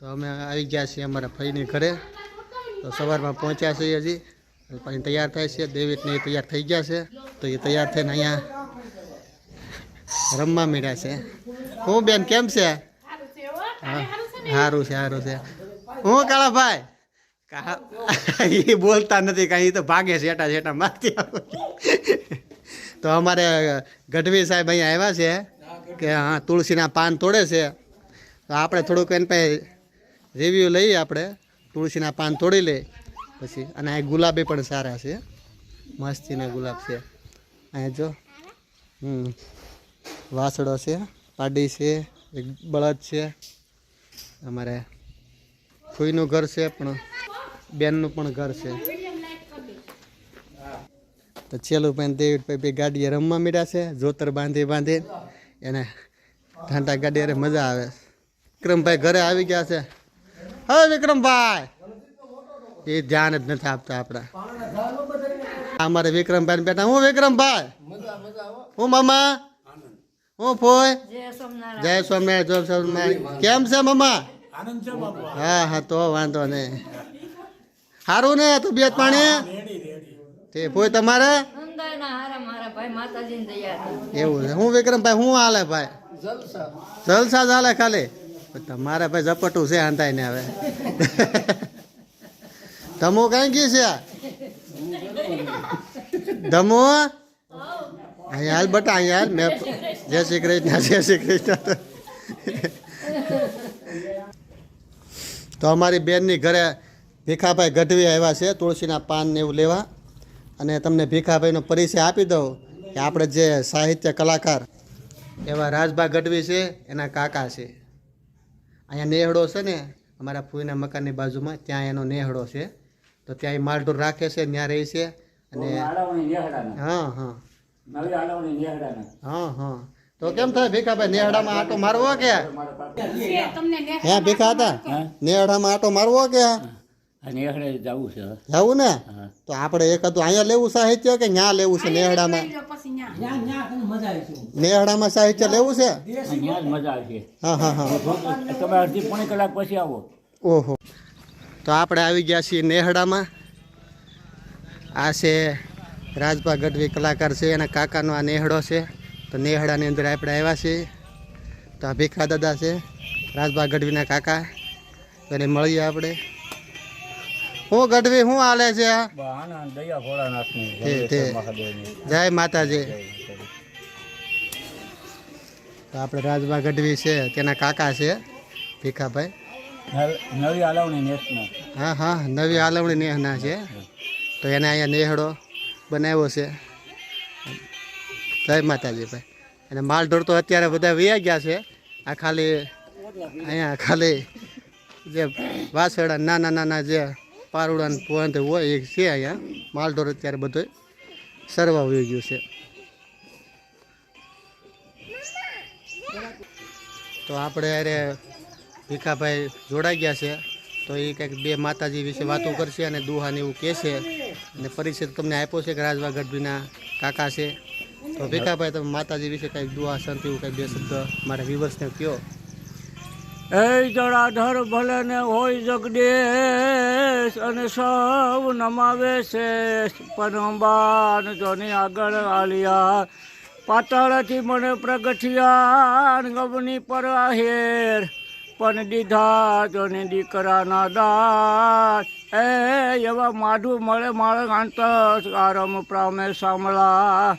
તો અમે આવી ગયા છીએ અમારા ભાઈની ઘરે. તો સવારમાં પહોંચ્યા છીએ હજી. પછી તૈયાર થાય છે. દેવીને એ તૈયાર થઈ ગયા છે. તો એ તૈયાર થઈને અહીંયા રમવા મીડ્યા છે. હું બેન, કેમ છે? હા સારું છે સારું છે. હું કાળા ભાઈ? એ બોલતા નથી કાંઈ તો ભાગે શેટા શેટા મારતી. તો અમારે ગઢવી સાહેબ અહીંયા આવ્યા છે કે, હા, તુલસીના પાન તોડે છે. તો આપણે થોડુંક એને પાસે રિવ્યૂ લઈએ આપણે. તુલસીના પાન તોડી લઈએ પછી, અને આ ગુલાબી પણ સારા છે. મસ્તીના ગુલાબ છે. અહીંયા જો. હમ. વાસડો છે, પાડી છે, એક બળદ છે. અમારે ખુઈનું ઘર છે, પણ બેનનું પણ ઘર છે. તો છેલ્લું પણ દેવીભાઈ બે ગાડીએ રમવા મીડ્યા છે, જોતર બાંધી બાંધી એને ઠાંટા ગાડી મજા આવે. વિક્રમભાઈ ઘરે આવી ગયા છે. હવે વિક્રમભાઈ? એ ધ્યાન જ નથી આપતા આપણા. અમારે વિક્રમભાઈ બેટા હું વિક્રમભાઈ? હું મામા? હું ફોય? જય સ્વામિનારાયણ જય સ્વામિનારાયણ. કેમ છે મામા? હા હા, તો વાંધો નહીં. સારું ને તબિયત પાણી? તે ફોય તમારે? એવું છે. હું વિક્રમભાઈ, હું હાલે ભાઈ? જલસા. જલસા ચાલે ખાલી? તમારે ભાઈ ઝપટું છે આંધાય ને હવે. ધમો કઈ ગયું છે? ધમો? અહીંયા હાલ બટા અહીંયા મેં જય શ્રી કૃષ્ણ, જય શ્રી કૃષ્ણ. તો અમારી બેનની ઘરે ભીખાભાઈ ગઢવી આવ્યા છે, તુલસીના પાન ને એવું લેવા. અને તમને ભીખાભાઈનો પરિચય આપી દઉં કે આપણે જે સાહિત્ય કલાકાર એવા રાજભા ગઢવી છે, એના કાકા છે. અહીંયા નેહડો છે ને અમારા ફૂઈના મકાનની બાજુમાં ત્યાં એનો નેહડો છે. તો ત્યાં એ માલઢોર રાખે છે ત્યાં રહે છે. અને હા હા. નવી આલાવણી નેહડાના. હા હા. તો કેમ થાય ભીખાભાઈ નેહડામાં આટો મારવો કે? હે ભીખા હતા? નેહડામાં આટો મારવો કે? નેહડે જવું છે. જવું ને? તો આપણે એક હતું અહીંયા લેવું સાહિત્ય કે ન્યા લેવું છે? નેહડામાં? નેહડામાં સાહિત્ય લેવું છે? મજા આવશે હા હા હા. તમે અડધી પોણી કલાક પછી આવો. ઓહો. તો આપણે આવી ગયા છીએ નેહડામાં. આ છે રાજભા ગઢવી કલાકાર છે એના કાકાનો આ નેહડો છે. તો નેહડાની અંદર આપણે આવ્યા છીએ. તો આ ભીખા દાદા છે રાજભા ગઢવીના કાકા. એને મળીએ આપણે. હું ગઢવી શું હાલે છે? જય માતાજી. તો આપણે રાજભા ગઢવી છે તેના કાકા છે ભીખાભાઈ. નવી આલાવણી હા હા નવી આલવણી નેહના છે. તો એને અહીંયા નેહડો બનાવ્યો છે. જય માતાજી ભાઈ. અને માલઢોર તો અત્યારે બધા વૈયા ગયા છે. આ ખાલી અહીંયા ખાલી જે વાસેડા નાના નાના જે પારુડા ને પોંધ હોય એ છે અહીંયા, માલઢોર અત્યારે બધો સરવા વહી ગયો છે. તો આપણે અરે ભીખાભાઈ જોડાઈ ગયા છે, તો એ કંઈક બે માતાજી વિશે વાતો કરશે અને દુહાને એવું કહેશે અને પરિષદ તમને આપ્યો છે કે રાજવા ગઢવીના કાકા છે. તો ભીખાભાઈ, તમે માતાજી વિશે કંઈક દુહા, સંત એવું કંઈક બે શબ્દ મારા વિવર્સને કહો. એ જળાધર ભલે ને હોય જગદેશ અને સૌ નમાવે છે. પરમબાન જોની આગળ આલિયા. પાતાળથી મને પ્રગઠિયા ગમની પર આહેર. પણ દીધા જોની દીકરાના દાસ. એ એવા માધુ મળે મારે અંત આરમ પ્રામે સાંભળા.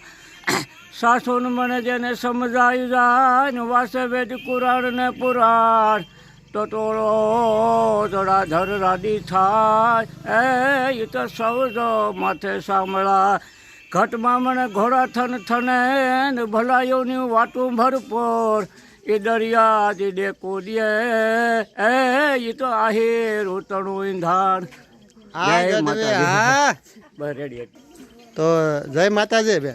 સાસુન મને જેને સમજાય જાય વાસે વેદ કુરાણ ને પુરાણ. તો તોળો જડાધર રાડી થાય એ તો સૌ જો માથે સાંભળા. ઘટમાં મને ઘોડા થન થને ને ભલાયોની વાતું ભરપોર. એ દરિયા દીદે કોદીએ એ ઈ તો આહીર ઉતણું ઈંધાણ. જય માતાજી. બસ રેડી. તો જય માતાજી બે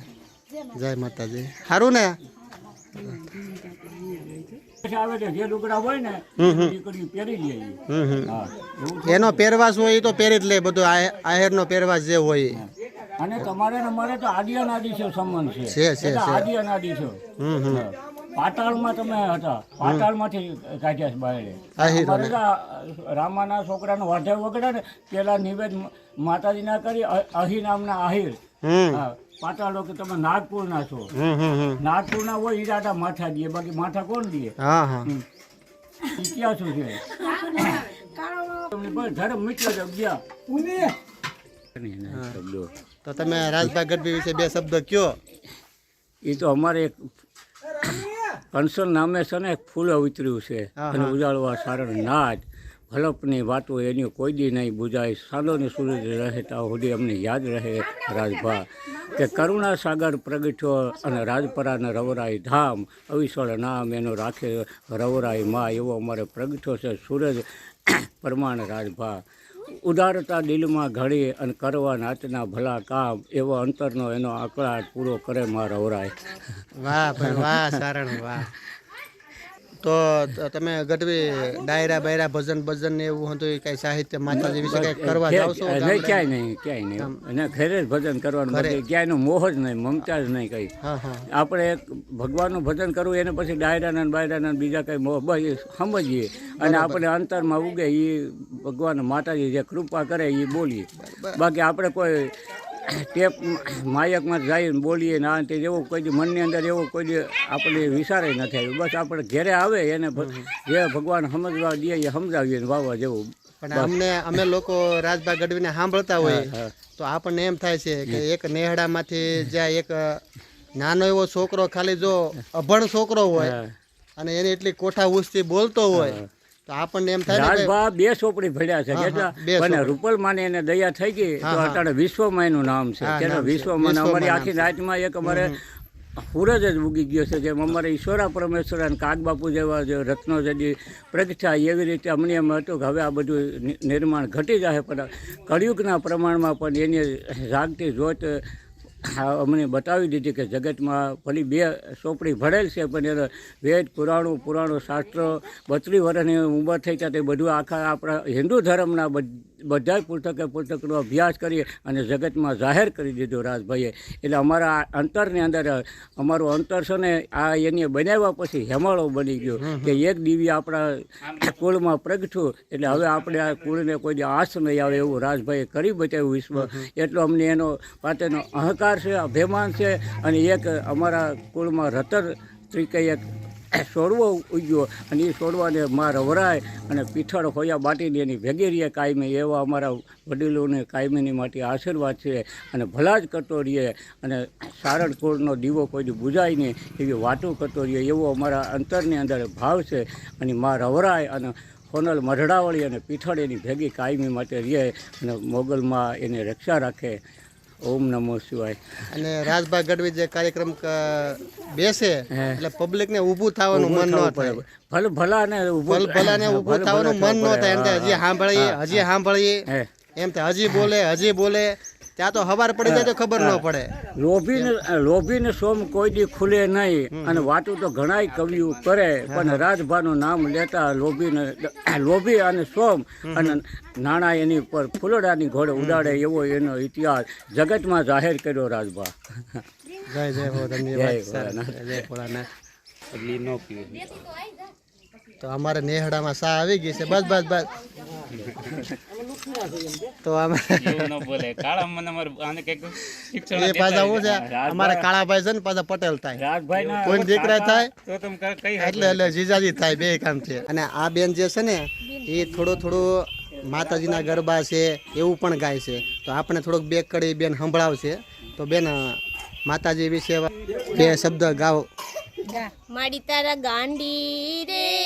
જય માતાજી. સારું ને. એનો પહેરવાશ હોય તો પહેરી જ લે બધું આહેર નો પહેરવાશ જે હોય અને તમારે અમારે તો આદિ અનાદિ છે સંબંધ છે. છે, છે, આદિ અનાદિ છે. પાતાળમાં તમે હતા. પાતાળમાંથી કાઢ્યા છે બહાર. રામાના છોકરાનો વાઢે વગડે ને પેલા નિવેદ માતાજીના કરી અહી નામના આહિર. પાતાળો કે તમે નાગપુરના છો? નાગપુરના હોય ઈરાદા માથા દે બાકી માથા કોણ દે? ઇતિહાસો છે ધર્મ મિત્ર જ તો તમે રાજભાઈ ગઢવી વિશે બે શબ્દ કયો? એ તો અમારે એક કંસલ નામે છે ને એક ફૂલ ઉતર્યું છે. અને. ઉજાળવા સારણ નાદ. ભલપની વાતો એની કોઈ દી નહીં બુજાય. સાલોની સૂરજ રહેતા સુધી અમને યાદ રહે રાજભા કે કરુણા સાગર પ્રગટ્યો અને રાજપરાને રવરાય ધામ. અવિશ્વળ નામ એનો રાખે રવરાઈ માં એવો અમારે પ્રગટ્યો છે સૂરજ. પ્રમાણ રાજભા, ઉદારતા દિલમાં ઘડી અને કરવા નાચના ભલા કામ. એવો અંતરનો એનો આંકડા પૂરો કરે માં રવરાય. વાહ વાહ, સારણ, વાહ. તો તમે ગઢવી ડાયરા બાયરા ભજન ભજન ને એવું હતું કઈ સાહિત્ય માતાજી વિશે કઈ કરવા જાવ છો? નહીં ક્યાંય નહીં ક્યાંય નહીં. અને ઘરે જ ભજન કરવાનું ક્યાંય નો મોહ જ નહીં મમતા જ નહીં કઈ. આપણે ભગવાનનું ભજન કરવું એને પછી ડાયરાના ને બાયરાના ને બીજા કઈ મોહ સમજીએ. અને આપણે અંતરમાં ઉગે એ ભગવાન માતાજી જે કૃપા કરે એ બોલીએ. બાકી આપણે કોઈ ટેપ માયકમાં જઈને બોલીએ ને આ તે જેવું કોઈ મનની અંદર એવો કોઈ આપણે વિચારે નથી આવ્યું. બસ આપણે ઘેરે આવે એને જે ભગવાન સમજવા દે એ સમજાવીએ ને વાવવા જેવું. પણ અમને અમે લોકો રાજભાઈ ગઢવીને સાંભળતા હોય તો આપણને એમ થાય છે કે એક નેહડામાંથી જ્યાં એક નાનો એવો છોકરો ખાલી જો અભણ છોકરો હોય અને એની એટલી કોઠા ઉસથી બોલતો હોય તો આપણને એમ થાય રાજભા બે સોપડી ભર્યા છે કેટલા અને ચોપડી. રૂપલ માને એને દયા થઈ ગઈ તો. અત્યારે વિશ્વમાં એનું નામ છે તેનો. વિશ્વમાં અમારી આખી રાતમાં એક અમારે સૂરજ જ ઉગી ગયો છે જેમ અમારે ઈશ્વરા પરમેશ્વર અને કાગબાપુ જેવા જે રત્નો જડી પ્રગટા એવી રીતે અમને એમ હતું કે હવે આ બધું નિર્માણ ઘટી જશે પણ કળિયુગના પ્રમાણમાં પણ એની જાગતી જોત અમને બતાવી દીધી કે જગતમાં ભલી બે ચોપડી ભરેલ છે, પણ એનો વેદ, પુરાણો પુરાણો શાસ્ત્ર બત્રીસ વર્ષની ઉંમર થઈ ત્યાં તે બધું આખા આપણા હિન્દુ ધર્મના બધ- બધા પુસ્તકે પુસ્તકનો અભ્યાસ કરી અને જગતમાં જાહેર કરી દીધું રાજભાઈએ. એટલે અમારા અંતરની અંદર અમારું અંતર છે ને આ એને બનાવ્યા પછી હેમાળો બની ગયો કે એક દિવ્ય આપણા કુળમાં પ્રગટ્યું એટલે હવે આપણે આ કુળને કોઈ આશ નહીં આવે એવું રાજભાઈએ કરી બતાવ્યું વિશ્વ. એટલો અમને એનો પાતેનો અહંકાર છે અભિમાન છે અને એક અમારા કુળમાં રતર તરીકે એક છોડવો ઉગ્યો. અને એ છોડવાને માં રવરાય અને પીઠળ હોયા બાટીને એની ભેગી રહીએ કાયમી. એવા અમારા વડીલોને કાયમીની માટે આશીર્વાદ છે અને ભલા જ કરતો રહીએ. અને સારણ કુળનો દીવો કોઈ બુજાય નહીં એવી વાતો કરતો રહીએ. એવો અમારા અંતરની અંદર ભાવ છે. અને માં રવરાય અને હોનલ મઢડાવળી અને પીઠળ એની ભેગી કાયમી માટે રહે અને મોગલમાં એને રક્ષા રાખે. ઓમ નમો શિવાય. અને રાજભાઈ ગઢવી જે કાર્યક્રમ બેસે એટલે પબ્લિક ને ઊભું થવાનું મન ન થાય. ભલે ભલા ને ઊભું ભલ ભલાને ઊભું ભલે થવાનું મન ન થાય. એમ હજી સાંભળીએ હજી સાંભળીએ. એમ થાય હજી બોલે હજી બોલે. ત્યાં તો હવાર પડી જાય તો ખબર ન પડે. લોભીને લોભીને સોમ કોઈ દી ખુલે નહીં અને વાતું તો ઘણાય કવિઓ કરે પણ રાજભાનું નામ લેતા લોભીને લોભી અને સોમ અને નાણા એની પર ફૂલડાની ઘોડે ઉડાડે એવો એનો ઇતિહાસ જગતમાં જાહેર કર્યો રાજભા. જય જય ધન્યવાદ જય ભોળાનાથ. તો અમારે નેહડામાં સા આવી ગઈ છે. બસ બસ બસ. તો અમે એવું ન બોલે. કાળા મને અમારે આને કંઈક શિક્ષણ એ પાછા શું છે? અમારે કાળાભાઈ છે ને પાછા પટેલ થાય. કોઈ દીકરા થાય? તો તમે કઈ- કઈ એટલે એટલે જીજાજી થાય બે કામ છે અને આ બેન જે છે ને એ થોડું થોડું માતાજીના ગરબા છે એવું પણ ગાય છે. તો આપણે થોડોક બે કડી બેન સંભળાવશે. તો બેન માતાજી વિશે બે શબ્દ ગાઓ. માડી તારા ગાંડી રે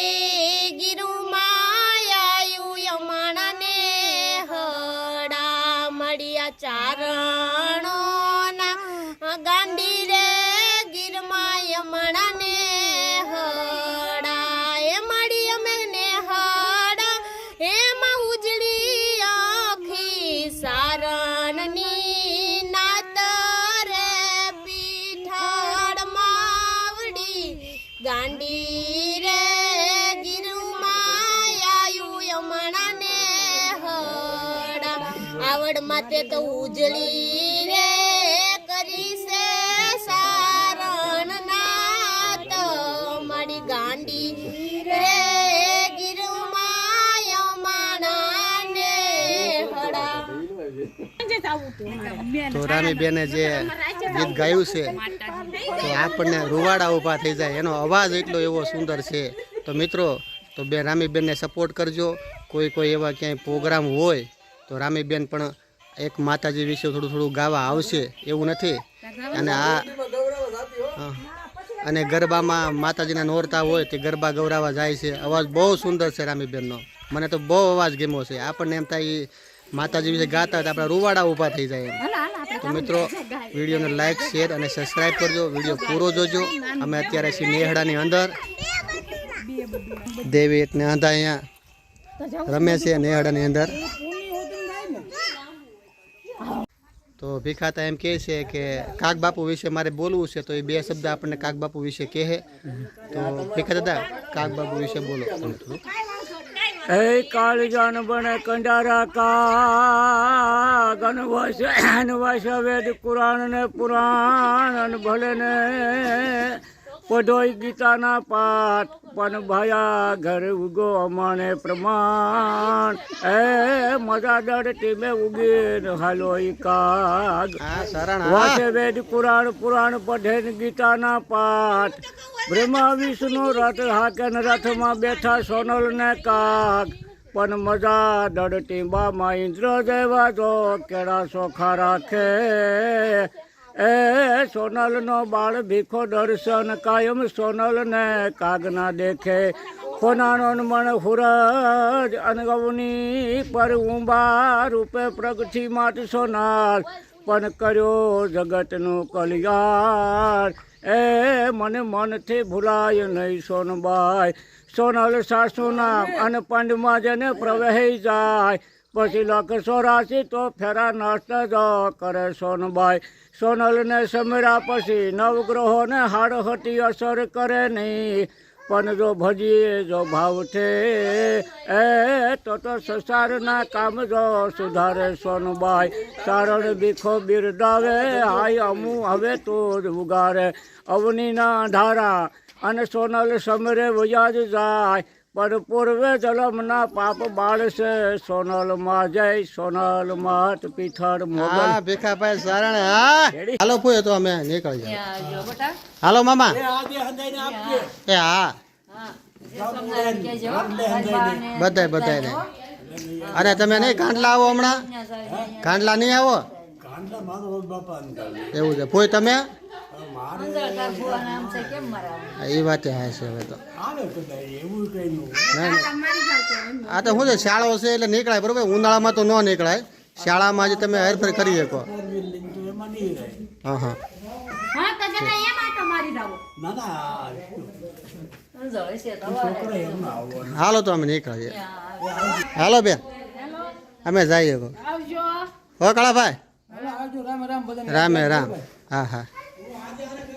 ચારણો ના ગાંડી રે ગીરમાય મણા ને હડાય મળી અમે ને હડા. એમાં ઉજળી આખી સારણની નાત રે પીઠાડ માવડી ગાંડી માથે તો ઉજળી રે કરી છે સારણ તો મારી ગાંડી રે તોરાની બેને જે ગીત ગાયું છે, તો આપણને રૂવાડા ઊભા થઈ જાય. એનો અવાજ એટલો એવો સુંદર છે. તો મિત્રો, તો બે રામીબેનને સપોર્ટ કરજો. કોઈ કોઈ એવા ક્યાંય પ્રોગ્રામ હોય, તો રામીબેન પણ એક માતાજી વિશે થોડું થોડું ગાવા આવશે એવું નથી. અને આ અને ગરબામાં માતાજીના નોરતા હોય તે ગરબા ગૌરાવા જાય છે. અવાજ બહુ સુંદર છે રામીબેનનો. મને તો બહુ અવાજ ગમ્યો છે. આપણને એમ થાય માતાજી વિશે ગાતા હતા તો આપણા રૂવાડા ઊભા થઈ જાય તો મિત્રો વિડીયોને લાઈક શેર અને સબસ્ક્રાઈબ કરજો. વીડિયો પૂરો જોજો. અમે અત્યારે છીએ નેહડાની અંદર. દેવી એટલે અંધા અહીંયા. રમે છે નેહડાની અંદર. તો ભીખાતા એમ કહે છે કે કાગ બાપુ વિશે મારે બોલવું છે, તો એ બે શબ્દ આપણને કાગ બાપુ વિશે કહે તો ભીખા દાદા કાગ બાપુ વિશે બોલો. હે કાળજાન બને કંડારા કા વસ વેદ કુરાણ ને પુરાણ અને ભલે ને પઢોય ગીતાના પાઠ પણ ભયા ઘર ઉગો અમાને પ્રમાણ. એ મજા દડ ટીમે ઉગીન હાલો ઈ કાગ. હા વેદ પુરાણ પુરાણ પઢે ગીતાના પાઠ. બ્રહ્મા વિષ્ણુ રથ હાકે ને રથમાં બેઠા સોનલ ને કાગ. પણ મજા દડતી બામાં ઇન્દ્ર દેવા જો કેળા સોખા રાખે. એ સોનલ નો બાળ ભીખો દર્શન કાયમ સોનલ ને કાગ ના દેખે. કોનાનો મણ હુરજ અનગવની પર ઉંબા રૂપે પ્રગતિ માટ સોનાર. પણ કર્યો જગતનું કલ્યાણ. એ મને મનથી ભૂલાય નહીં સોનબાઈ. સોનલ સાસુના અને પંડમાં જેને પ્રવહી જાય પછી લખ સોરાશી તો ફેરા નાસ્તા જ કરે સોનબાઈ. સોનલને સમરા પછી નવગ્રહોને હાડહટી અસર કરે નહીં. પણ જો ભજીએ, જો ભાવ છે, એ તો તો સંસારના કામ જો સુધારે સોનબાઈ. તારણ બીખો બિરદાવે, હાય અમુ, હવે તો જ ઉગારે. અવનીના ધારા અને સોનલ સમરે વયાજ જાય. પણ પૂર્વે જલમના પાપ બાળશે સોનલમાં જય સોનલ માત પીથળ મોગલ. હા ભીખાભાઈ સારણ હા. હાલો ફોય તો અમે નીકળી જાય હાલો મામા. એ હા. બાને બધાય ને અરે તમે નહીં ગાંડલા આવો હમણાં? ત્યાં નહીં આવો? એવું છે. ફોઈ તમે? એ વાત હા છે હવે તો. ના, ના. આ તો શું છે શાળાઓ છે એટલે નીકળાય બરોબર? ઉનાળામાં તો ન નીકળાય. શાળામાં જ તમે હેરફેર કરી શકો. હા હા. હશે. હાલો તો અમે નીકળીએ. હાલો બેન. અમે જઈએ. હો આવજો. ભાઈ રામે રામ. હા હા.